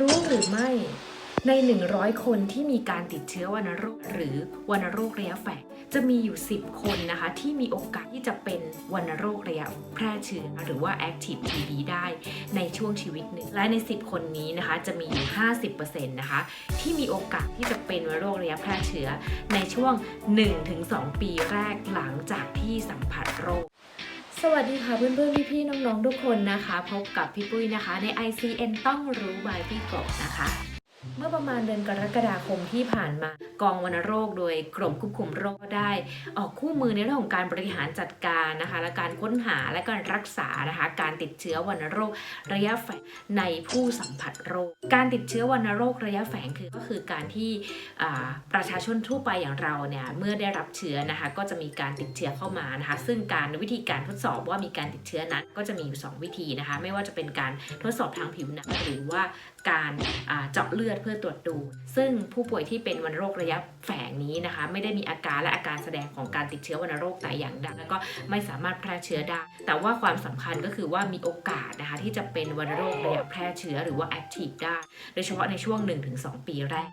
รู้หรือไม่ใน 100 คนที่มีการติดเชื้อวัณโรค หรือวัณโรคระยะแฝงจะมีอยู่ 10 คนนะคะ ที่มีโอกาสที่จะเป็นวัณโรคระยะแพร่เชื้อหรือว่า active TB ได้ในช่วงชีวิตหนึ่ง และใน 10 คนนี้นะคะจะมีอยู่ 50%นะคะที่มีโอกาสที่จะเป็นวัณโรคระยะแพร่เชื้อในช่วง 1-2 ปีแรกหลังจากที่สัมผัสโรค สวัสดีค่ะเพื่อนๆ พี่ๆ น้องๆ ทุกคนนะคะ พบกับพี่ปุ้ยนะคะ ใน ICN ต้องรู้บายพี่กบนะคะ เมื่อประมาณเดือนกรกฎาคมที่ผ่านมากองวัณโรคโดยกรมควบคุมโรคได้ ออกคู่มือในเรื่องของการบริหารจัดการนะคะ และการค้นหาและการรักษานะคะการติดเชื้อวัณโรคระยะแฝงในผู้สัมผัสโรค การติดเชื้อวัณโรคระยะแฝงคือก็คือการที่ประชาชนทั่วไปอย่างเราเนี่ยเมื่อได้รับเชื้อนะคะก็จะมีการติดเชื้อเข้ามานะคะ ซึ่งการวิธีการทดสอบว่ามีการติดเชื้อนั้น ก็จะมีอยู่ 2 วิธีนะคะ ไม่ว่าจะเป็นการทดสอบทางผิวหนังหรือว่าการเจาะเลือดเพื่อตรวจดู ซึ่งผู้ป่วยที่เป็นวัณโรคระยะแฝงนี้นะคะ ไม่ได้มีอาการและอาการแสดงของการติดเชื้อวัณโรคแต่อย่างใดแล้วก็ไม่สามารถแพร่เชื้อได้ แต่ว่าความสำคัญก็คือว่ามีโอกาสนะคะที่จะเป็นวัณโรคระยะแพร่เชื้อหรือว่า active ได้ โดยเฉพาะในช่วง 1-2 ปีแรก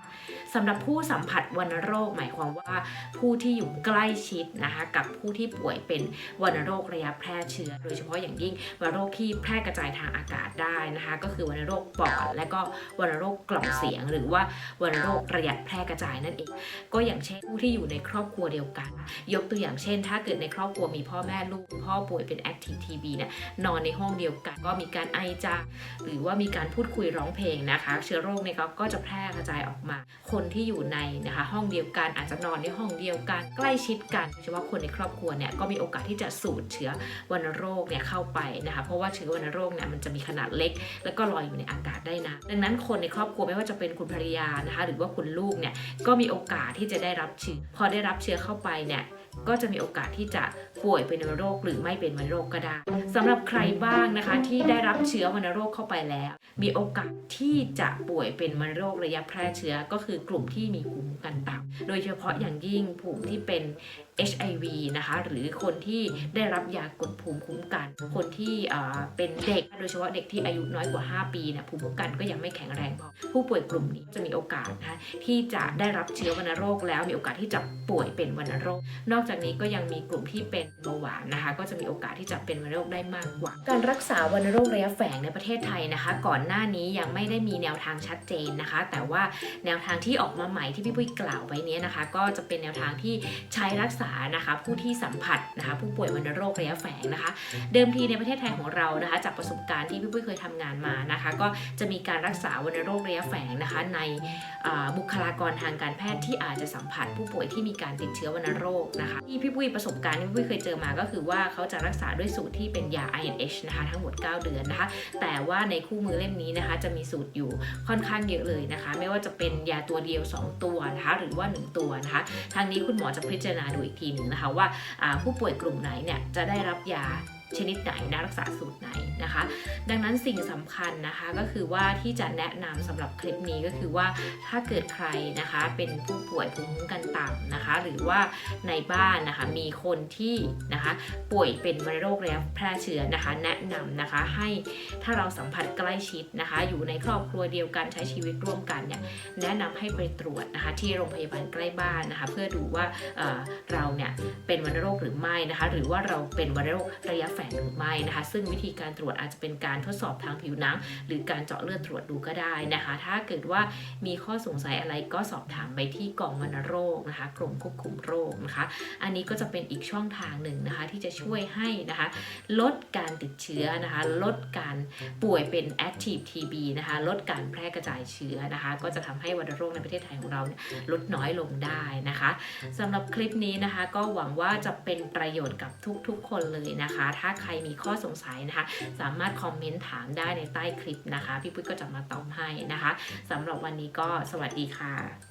สำหรับผู้สัมผัสวัณโรคหมายความว่าผู้ที่อยู่ใกล้ชิดนะคะกับผู้ที่ป่วยเป็นวัณโรคระยะแพร่เชื้อ โดยเฉพาะอย่างยิ่งวัณโรคที่แพร่กระจายทางอากาศได้นะคะ ก็คือวัณโรคปอดและก็วัณโรคกล่องเสียง หรือว่าวัณโรคระยะแพร่กระจายนั่นเอง ก็อย่างเช่นผู้ที่อยู่ในครอบครัวเดียวกัน ยกตัวอย่างเช่น ถ้าเกิดในครอบครัวมีพ่อแม่ลูก พ่อป่วยเป็น active TB เนี่ยนอนในห้องเดียวกัน ก็มีการไอจามหรือว่ามีการพูดคุยร้องเพลงนะคะ เชื้อโรคเนี่ยก็จะแพร่กระจายออกมา คนที่อยู่ในนะคะห้องเดียวกันอาจจะนอนในห้องเดียวกัน ใกล้ชิดกันเฉพาะคนในครอบครัวเนี่ยก็มีโอกาสที่จะสูดเชื้อวัณโรคเนี่ยเข้าไปนะคะเพราะว่าเชื้อวัณโรคเนี่ยมันจะมีขนาดเล็ก แล้วก็ลอยอยู่ในอากาศได้นะดังนั้นคนในครอบครัวไม่ว่าจะเป็นคุณภรรยานะคะหรือว่าคุณลูกเนี่ยก็มีโอกาสที่จะได้รับเชื้อพอได้รับเชื้อเข้าไปเนี่ยก็จะมีโอกาสที่จะป่วยเป็นวัณโรคหรือไม่เป็นวัณโรคก็ได้สำหรับใครบ้างนะคะที่ได้รับเชื้อวัณโรคเข้าไปแล้ว มีโอกาสที่จะป่วยเป็นวัณโรคระยะแพร่เชื้อก็คือกลุ่มที่มีภูมิคุ้มกันต่ำโดยเฉพาะอย่างยิ่งภูมิที่เป็น HIV นะคะหรือคนที่ได้รับยากดภูมิคุ้มกัน คนที่เป็นเด็กโดยเฉพาะเด็กที่อายุน้อยกว่า 5 ปีเนี่ยภูมิคุ้มกันก็ยังไม่แข็งแรงพอผู้ป่วยกลุ่มนี้จะมีโอกาสนะคะที่จะได้รับเชื้อวัณโรคแล้วมีโอกาสที่จะป่วยเป็นวัณโรค นอกจากนี้ก็ยังมีกลุ่มที่เป็นเบาหวานนะคะ ก็จะมีโอกาสที่จะเป็นวัณโรคได้มากกว่า การรักษาวัณโรคระยะแฝงในประเทศไทยนะคะ ก่อนหน้านี้ยังไม่ได้มีแนวทางชัดเจนนะคะ แต่ว่าแนวทางที่ออกมาใหม่ที่พี่ปุ้ยกล่าวไว้นี้นะคะ ก็จะเป็นแนวทางที่ใช้รักษานะคะผู้ที่สัมผัสนะคะผู้ป่วยวัณโรคระยะแฝงนะคะ เดิมทีในประเทศไทยของเรานะคะ จากประสบการณ์ที่พี่ปุ้ยเคยทำงานมานะคะ ก็จะมีการรักษาวัณโรคระยะแฝงนะคะ ในอ่าบุคลากรทางการแพทย์ที่อาจจะสัมผัสผู้ป่วยที่มีการติดเชื้อวัณโรคนะคะ ที่พี่ปุ้ยประสบการณ์ที่พี่ปุ้ยเคยเจอมาก็คือว่าเขาจะรักษาด้วยสูตรที่เป็นยา INH นะคะทั้งหมด 9 เดือนนะคะ แต่ว่าในคู่มือเล่มนี้นะคะ จะมีสูตรอยู่ค่อนข้างเยอะเลยนะคะ ไม่ว่าจะเป็นยาตัวเดียว 2 ตัวนะคะหรือว่า 1 ตัวนะคะ ทางนี้คุณหมอจะพิจารณาดูอีกทีหนึ่งนะคะว่าอ่าผู้ป่วยกลุ่มไหนเนี่ยจะได้รับยา ชนิดไหนนะรักษาสูตรไหนนะคะ ดังนั้นสิ่งสำคัญนะคะก็คือว่าที่จะแนะนำสำหรับคลิปนี้ก็คือว่าถ้าเกิดใครนะคะเป็นผู้ป่วยภูมิคุ้มกันต่ำนะคะ หรือว่าในบ้านนะคะมีคนที่นะคะป่วยเป็นวัณโรคระยะแพร่เชื้อนะคะ แนะนำนะคะให้ถ้าเราสัมผัสใกล้ชิดนะคะ อยู่ในครอบครัวเดียวกันใช้ชีวิตร่วมกันเนี่ยแนะนำให้ไปตรวจนะคะที่โรงพยาบาลใกล้บ้านนะคะ เพื่อดูว่าเเราเนี่ยเป็นวัณโรคหรือไม่นะคะ หรือว่าเราเป็นวัณโรคระยะแฝงหรือไม่นะคะ ซึ่งวิธีการตรวจอาจจะเป็นการทดสอบทางผิวหนัง หรือการเจาะเลือดตรวจดูก็ได้นะคะ ถ้าเกิดว่ามีข้อสงสัยอะไรก็สอบถามไปที่กองวัณโรคนะคะ กรมควบคุมโรคนะคะ อันนี้ก็จะเป็นอีกช่องทางหนึ่งนะคะ ที่จะช่วยให้นะคะ ลดการติดเชื้อนะคะ ลดการป่วยเป็น active TB นะคะ ลดการแพร่กระจายเชื้อนะคะ ก็จะทำให้วัณโรคในประเทศไทยของเราเลดน้อยลงได้นะคะสำหรับคลิปนี้นะคะ ก็หวังว่าจะเป็นประโยชน์กับทุกๆคนเลยนะคะถ้าาใครมีข้อสงสัยนะคะ สามารถคอมเมนต์ถามได้ในใต้คลิปนะคะ พี่ปุ้ยก็จะมาตอบให้นะคะสำหรับวันนี้ก็สวัสดีค่ะ